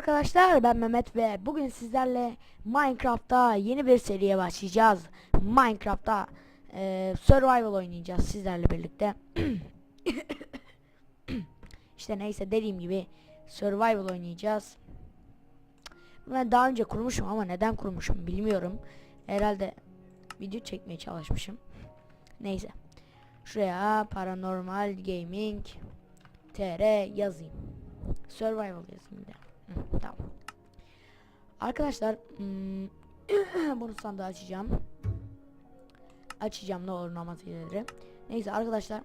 arkadaşlar ben Mehmet ve bugün sizlerle Minecraft'ta yeni bir seriye başlayacağız. Minecraft'ta e, survival oynayacağız sizlerle birlikte. işte neyse dediğim gibi survival oynayacağız. Ben daha önce kurmuşum ama neden kurmuşum bilmiyorum. Herhalde video çekmeye çalışmışım. Neyse. Şuraya paranormal gaming tr yazayım. Survival yazayım bir de. Tamam. Arkadaşlar hmm, bunu sandığı açacağım. Açacağım ne olur namaz ileri. Neyse arkadaşlar.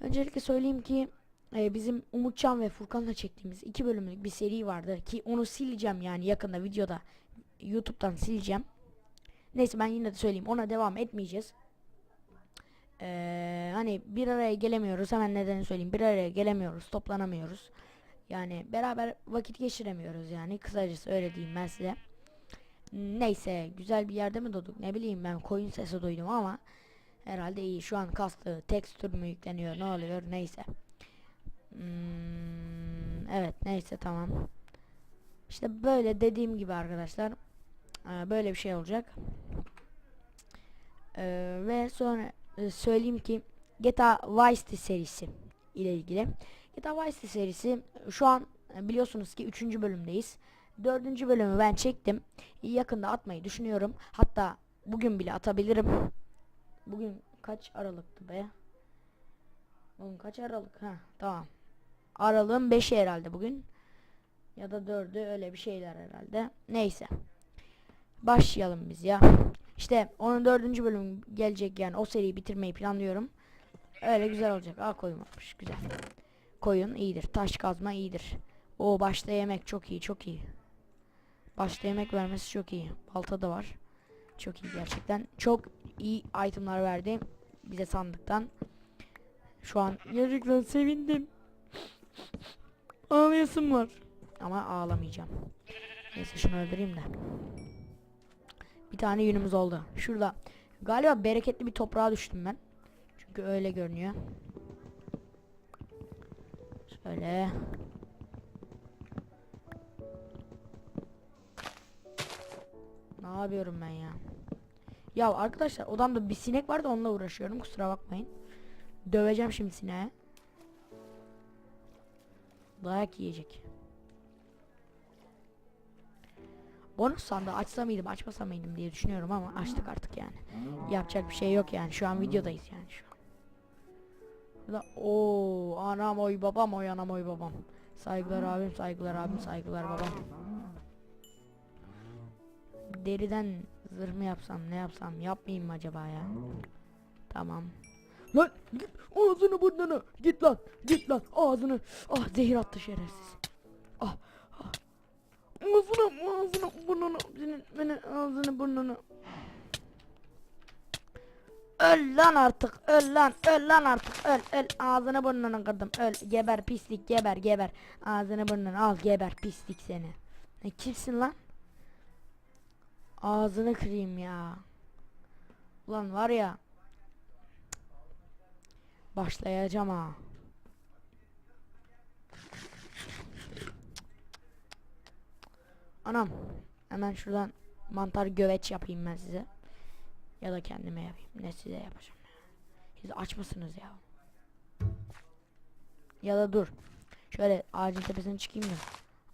Öncelikle söyleyeyim ki e, bizim Umutcan ve Furkan'la çektiğimiz iki bölümlük bir seri vardı ki onu sileceğim yani yakında videoda YouTube'dan sileceğim. Neyse ben yine de söyleyeyim ona devam etmeyeceğiz. Ee, hani bir araya gelemiyoruz hemen nedeni söyleyeyim bir araya gelemiyoruz toplanamıyoruz yani beraber vakit geçiremiyoruz yani. Kısacası öyle diyeyim ben size. Neyse güzel bir yerde mi doğduk ne bileyim ben koyun sesi duydum ama herhalde iyi. Şu an kastı tekstür mü yükleniyor ne oluyor? Neyse. Hmm, evet neyse tamam. İşte böyle dediğim gibi arkadaşlar ee, böyle bir şey olacak. Ee, ve sonra e, söyleyeyim ki GTA Vice serisi ile ilgili. GTA Vice serisi şu an e, biliyorsunuz ki 3. bölümdeyiz. 4. bölümü ben çektim. Yakında atmayı düşünüyorum. Hatta bugün bile atabilirim. Bugün kaç Aralık'tı be? Bugün kaç Aralık? Ha tamam. Aralığın 5'i herhalde bugün. Ya da 4'ü öyle bir şeyler herhalde. Neyse. Başlayalım biz ya. İşte onun dördüncü bölüm gelecek yani o seriyi bitirmeyi planlıyorum. Öyle güzel olacak. Aa koyun varmış güzel. Koyun iyidir. Taş kazma iyidir. O başta yemek çok iyi çok iyi. Başta yemek vermesi çok iyi. Balta da var. Çok iyi gerçekten. Çok iyi itemlar verdi bize sandıktan. Şu an gerçekten sevindim. Ağlayasım var. Ama ağlamayacağım. Neyse şunu öldüreyim de. Bir tane yünümüz oldu. Şurada. Galiba bereketli bir toprağa düştüm ben. Çünkü öyle görünüyor. Şöyle. Ne yapıyorum ben ya? Ya arkadaşlar odamda bir sinek vardı onunla uğraşıyorum kusura bakmayın. Döveceğim şimdi sineğe. Dayak yiyecek. Bonus sandığı açsa mıydım açmasa mıydım diye düşünüyorum ama açtık artık yani. Yapacak bir şey yok yani şu an videodayız yani şu an. O anam oy babam oy anam oy babam. Saygılar abim saygılar abim saygılar babam. Deriden zırh mı yapsam ne yapsam yapmayayım mı acaba ya? Tamam. Lan git ağzını burnunu git lan git lan ağzını ah zehir attı şerefsiz. Ah Ağzını, ağzını, burnunu, senin, beni ağzını, burnunu. Öl lan artık, öl lan, öl lan artık, öl, öl. Ağzını burnunu kırdım, öl. Geber pislik, geber, geber. Ağzını burnunu al, geber pislik seni. Ne kimsin lan? Ağzını kırayım ya. Ulan var ya. Başlayacağım ha. Anam. Hemen şuradan mantar göveç yapayım ben size. Ya da kendime yapayım. Ne size yapacağım ya. Siz aç mısınız ya? Ya da dur. Şöyle ağacın tepesine çıkayım da.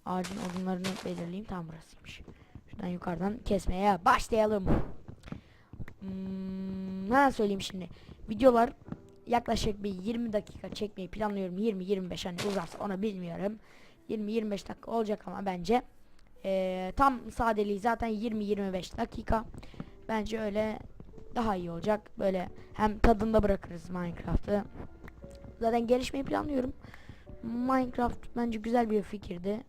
Ağacın odunlarını belirleyeyim. Tam burasıymış. Şuradan yukarıdan kesmeye başlayalım. Hmm, ne söyleyeyim şimdi. Videolar yaklaşık bir 20 dakika çekmeyi planlıyorum. 20-25 hani uzarsa onu bilmiyorum. 20-25 dakika olacak ama bence ee, tam sadeliği zaten 20-25 dakika. Bence öyle daha iyi olacak. Böyle hem tadında bırakırız Minecraft'ı. Zaten gelişmeyi planlıyorum. Minecraft bence güzel bir fikirdi.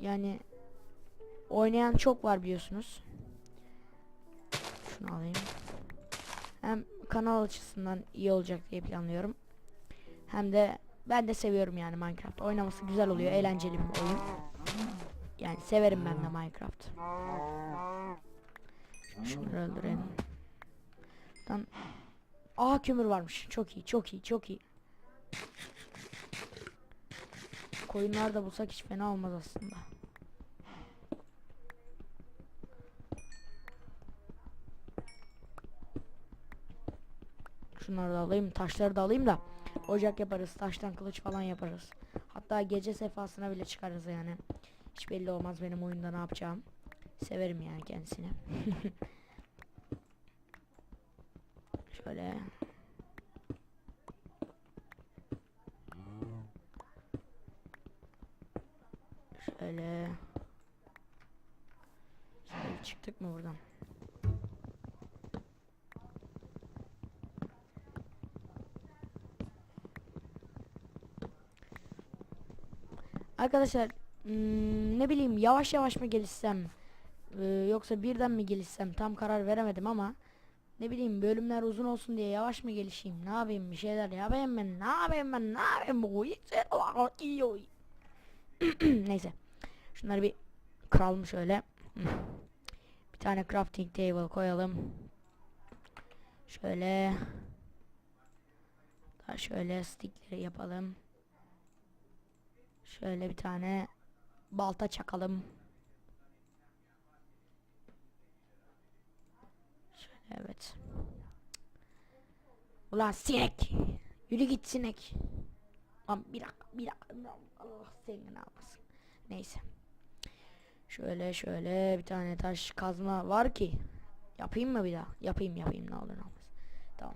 Yani oynayan çok var biliyorsunuz. Şunu alayım. Hem kanal açısından iyi olacak diye planlıyorum. Hem de ben de seviyorum yani Minecraft. Oynaması güzel oluyor. Eğlenceli bir oyun. Yani severim ben de Minecraft. Şunları öldürelim. Lan Aa kömür varmış. Çok iyi, çok iyi, çok iyi. Koyunlar da bulsak hiç fena olmaz aslında. Şunları da alayım, taşları da alayım da ocak yaparız, taştan kılıç falan yaparız. Hatta gece sefasına bile çıkarız yani. Hiç belli olmaz benim oyunda ne yapacağım. Severim yani kendisini. Şöyle. Şöyle. Şöyle çıktık mı buradan? Arkadaşlar hmm, ne bileyim yavaş yavaş mı gelişsem e, yoksa birden mi gelişsem tam karar veremedim ama ne bileyim bölümler uzun olsun diye yavaş mı gelişeyim? Ne yapayım? Bir şeyler yapayım ben. Ne yapayım ben? Ne yapayım? Bu neyse. Şunları bir kıralım şöyle. Bir tane crafting table koyalım. Şöyle. Daha şöyle stickleri yapalım. Şöyle bir tane balta çakalım. Şöyle evet. Ulan sinek. Yürü git sinek. Lan bir dakika bir dakika. Allah seni ne yapmasın. Neyse. Şöyle şöyle bir tane taş kazma var ki. Yapayım mı bir daha? Yapayım yapayım ne olur ne olmaz. Tamam.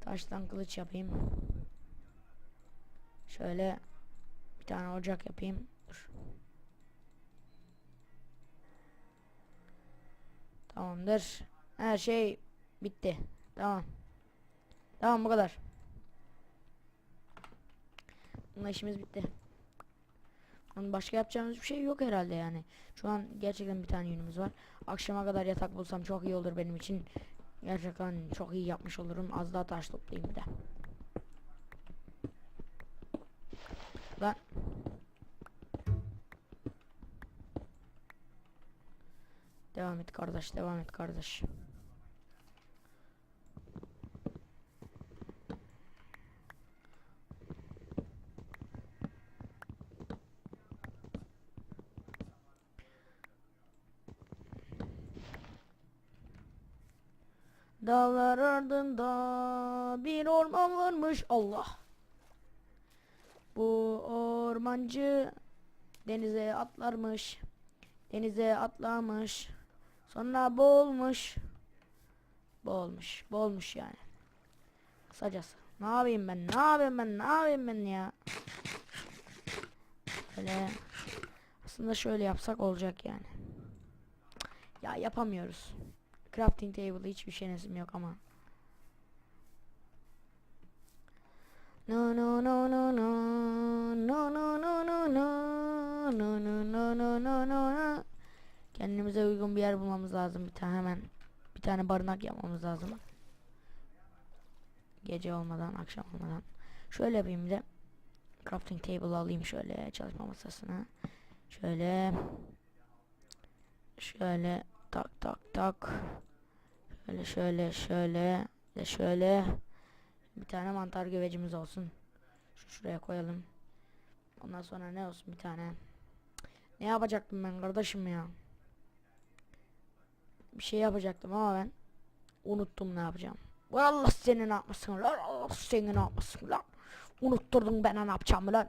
Taştan kılıç yapayım. Şöyle bir tane ocak yapayım. Dur. Tamamdır. Her şey bitti. Tamam. Tamam bu kadar. Bununla işimiz bitti. Onun başka yapacağımız bir şey yok herhalde yani. Şu an gerçekten bir tane yünümüz var. Akşama kadar yatak bulsam çok iyi olur benim için. Gerçekten çok iyi yapmış olurum. Az daha taş toplayayım bir de. Lan. Devam et kardeş, devam et kardeş. Dağlar ardında bir orman varmış Allah. Bu ormancı denize atlarmış. Denize atlamış. Sonra boğulmuş. Boğulmuş. Boğulmuş yani. Kısacası. Ne yapayım ben? Ne yapayım ben? Ne yapayım ben ya? Böyle aslında şöyle yapsak olacak yani. Ya yapamıyoruz. Crafting table hiçbir şeyim yok ama. No no no no no no no no no no no no no no no no Kendimize uygun bir yer bulmamız lazım bir tane hemen bir tane barınak yapmamız lazım. Gece olmadan akşam olmadan. Şöyle yapayım bir de crafting table alayım şöyle çalışma masasına. Şöyle şöyle tak tak tak şöyle şöyle şöyle de şöyle bir tane mantar güvecimiz olsun. Şu şuraya koyalım. Ondan sonra ne olsun bir tane. Ne yapacaktım ben kardeşim ya? Bir şey yapacaktım ama ben unuttum ne yapacağım. Allah seni ne yapmasın lan? Allah seni ne yapmasın lan? Unutturdun ben ne yapacağım lan?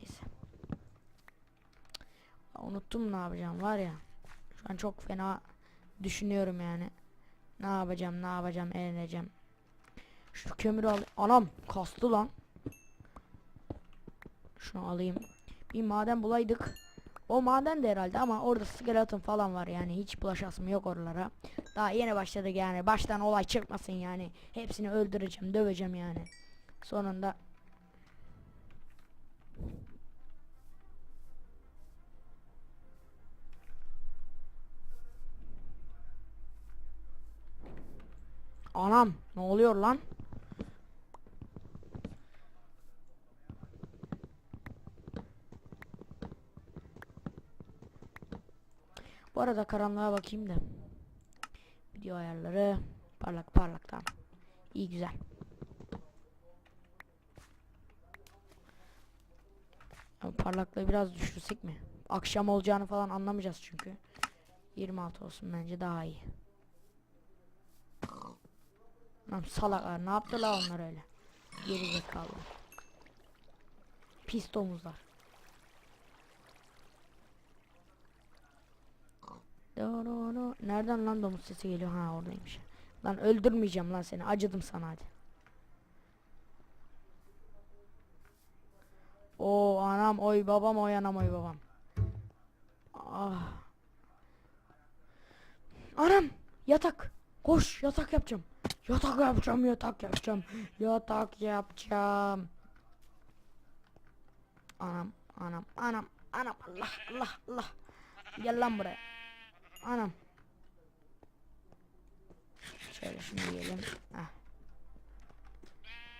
Neyse. Unuttum ne yapacağım var ya. Şu an çok fena Düşünüyorum yani. Ne yapacağım ne yapacağım eğleneceğim. Şu kömürü al. Anam kastı lan. Şunu alayım. Bir maden bulaydık. O maden de herhalde ama orada skeleton falan var yani hiç bulaşasım yok oralara. Daha yeni başladık yani baştan olay çıkmasın yani. Hepsini öldüreceğim döveceğim yani. Sonunda Anam ne oluyor lan? Bu arada karanlığa bakayım da. Video ayarları parlak parlak tamam. İyi güzel. Ya parlaklığı biraz düşürsek mi? Akşam olacağını falan anlamayacağız çünkü. 26 olsun bence daha iyi. Lan salaklar ne yaptılar onlar öyle? Geri zekalı. Pis domuzlar. Do, do, do. Nereden lan domuz sesi geliyor? Ha oradaymış. Lan öldürmeyeceğim lan seni. Acıdım sana hadi. O anam oy babam oy anam oy babam. Ah. Anam yatak. Koş yatak yapacağım. Yatak yapacağım yatak yapacağım. Yatak yapacağım. Anam anam anam anam Allah Allah Allah. Gel lan buraya. Anam. Şöyle şunu yiyelim. Heh.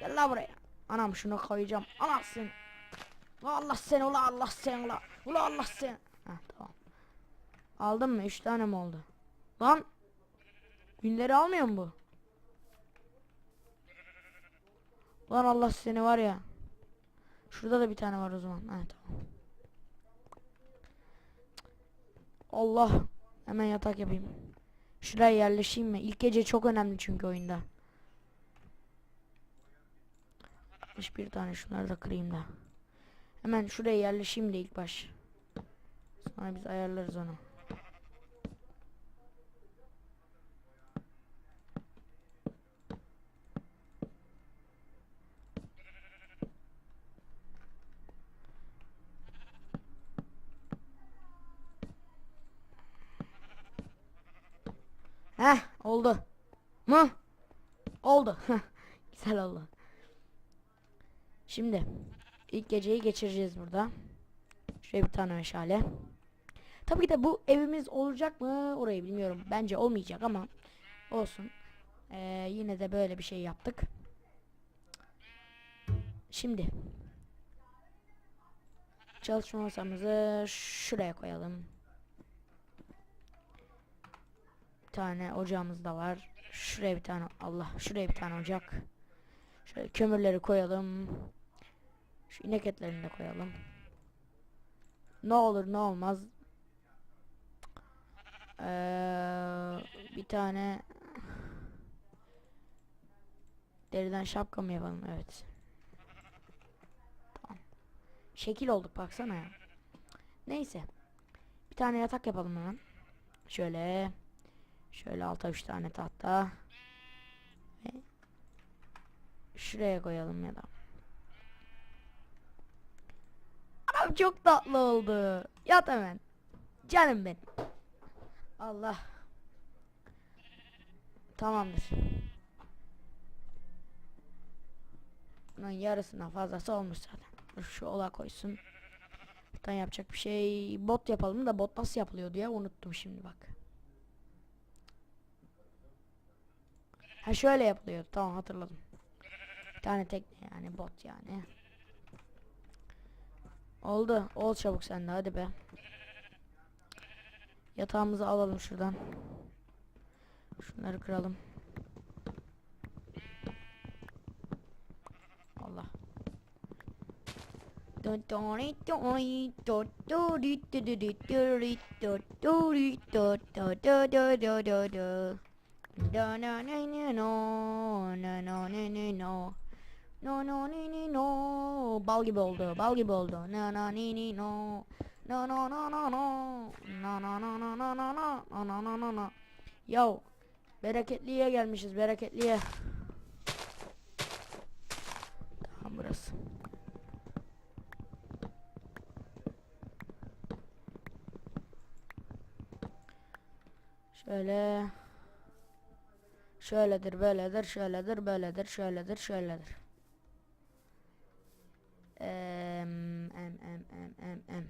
Gel lan buraya. Anam şunu koyacağım. Allah seni. Ula Allah seni ula Allah seni ula. Ula Allah seni. Heh tamam. Aldın mı? Üç tane mi oldu? Lan. Günleri almıyor mu bu? Lan Allah seni var ya. Şurada da bir tane var o zaman. Evet tamam. Allah. Hemen yatak yapayım. Şuraya yerleşeyim mi? İlk gece çok önemli çünkü oyunda. 61 tane şunları da kırayım da. Hemen şuraya yerleşeyim de ilk baş. Sonra biz ayarlarız onu. Heh oldu. Mu? Oldu. Güzel oldu. Şimdi ilk geceyi geçireceğiz burada. Şuraya bir tane meşale. Tabii ki de bu evimiz olacak mı orayı bilmiyorum. Bence olmayacak ama olsun. Ee, yine de böyle bir şey yaptık. Şimdi çalışma masamızı şuraya koyalım. Bir tane ocağımız da var. Şuraya bir tane Allah şuraya bir tane ocak. Şöyle kömürleri koyalım. Şu inek etlerini de koyalım. Ne olur ne olmaz. Ee, bir tane deriden şapka mı yapalım? Evet. Tamam. Şekil olduk baksana ya. Neyse. Bir tane yatak yapalım hemen. Şöyle. Şöyle alta üç tane tahta. Ve şuraya koyalım ya da. Anam çok tatlı oldu. Yat hemen. Canım benim. Allah. Tamamdır. Bunun yarısından fazlası olmuş zaten. Şu ola koysun. Buradan yapacak bir şey. Bot yapalım da bot nasıl yapılıyordu ya unuttum şimdi bak. Ha şöyle yapılıyor. Tamam hatırladım. Bir tane tekne yani bot yani. Oldu. Ol çabuk sen de hadi be. Yatağımızı alalım şuradan. Şunları kıralım. Allah. No no ni ni no bal gibi oldu bal gibi oldu no no ni no no no no no no no no no no no no no no no no no no Yo bereketliye gelmişiz bereketliye Tamam burası Şöyle Şöyledir böyledir şöyledir böyledir şöyledir şöyledir Em, em, em, em, em, em.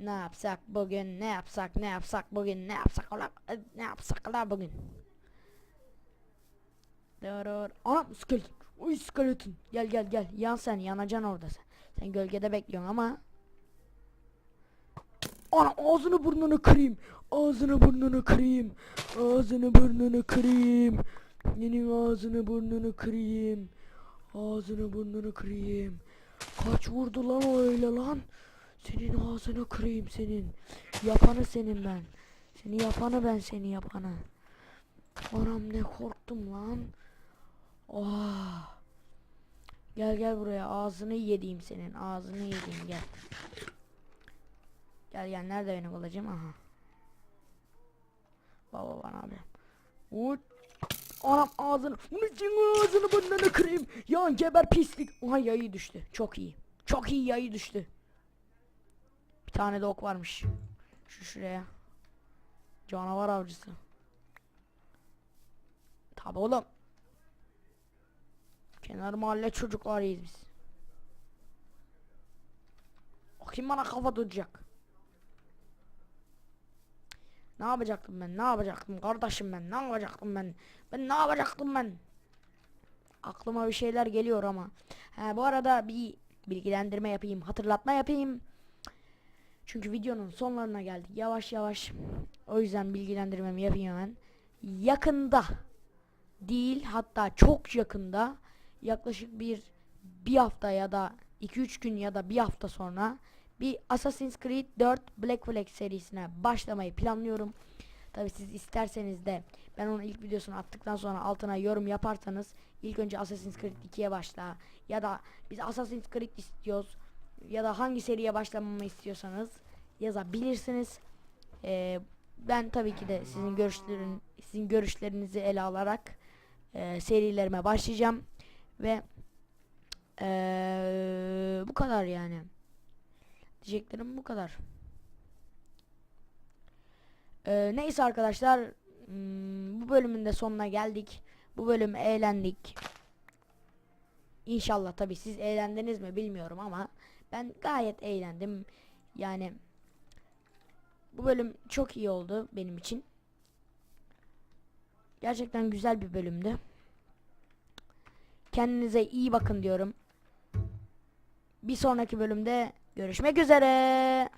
Ne yapsak bugün? Ne yapsak? Ne yapsak bugün? Ne yapsak ola? Ne yapsak ola bugün? Dur. Anam skeleton. Uy skeleton. Gel gel gel. Yan sen. Yanacaksın orada sen. Sen gölgede bekliyorsun ama. Ana ağzını burnunu kırayım. Ağzını burnunu kırayım. Ağzını burnunu kırayım. Senin ağzını burnunu kırayım. Ağzını burnunu kırayım. Kaç vurdu lan o öyle lan? Senin ağzını kırayım senin. Yapanı senin ben. Seni yapanı ben seni yapanı. Anam ne korktum lan. Oh. Gel gel buraya ağzını yediğim senin ağzını yediğim gel. Gel gel nerede benim kılıcım aha. Baba bana abi. Uç. Anam ağzını. Bunu senin ağzını burnunu kırayım. Ya geber pislik. Aha yayı düştü. Çok iyi. Çok iyi yayı düştü. Bir tane de ok varmış. Şu şuraya. Canavar avcısı. Tabi oğlum. Kenar mahalle çocuklarıyız biz. Kim bana kafa tutacak? Ne yapacaktım ben? Ne yapacaktım kardeşim ben? Ne yapacaktım ben? Ben ne yapacaktım ben? Aklıma bir şeyler geliyor ama. Ha, bu arada bir bilgilendirme yapayım, hatırlatma yapayım. Çünkü videonun sonlarına geldik yavaş yavaş. O yüzden bilgilendirmemi yapayım hemen. Yakında değil hatta çok yakında yaklaşık bir bir hafta ya da 2-3 gün ya da bir hafta sonra bir Assassin's Creed 4 Black Flag serisine başlamayı planlıyorum. Tabi siz isterseniz de ben onun ilk videosunu attıktan sonra altına yorum yaparsanız ilk önce Assassin's Creed 2'ye başla ya da biz Assassin's Creed istiyoruz ya da hangi seriye başlamamı istiyorsanız yazabilirsiniz. Ee, ben tabii ki de sizin görüşlerin sizin görüşlerinizi ele alarak e, serilerime başlayacağım ve e, bu kadar yani. Diyeceklerim bu kadar. Ee, neyse arkadaşlar hmm, bu bölümün de sonuna geldik. Bu bölüm eğlendik. İnşallah tabi siz eğlendiniz mi bilmiyorum ama ben gayet eğlendim. Yani bu bölüm çok iyi oldu benim için. Gerçekten güzel bir bölümdü. Kendinize iyi bakın diyorum. Bir sonraki bölümde görüşmek üzere.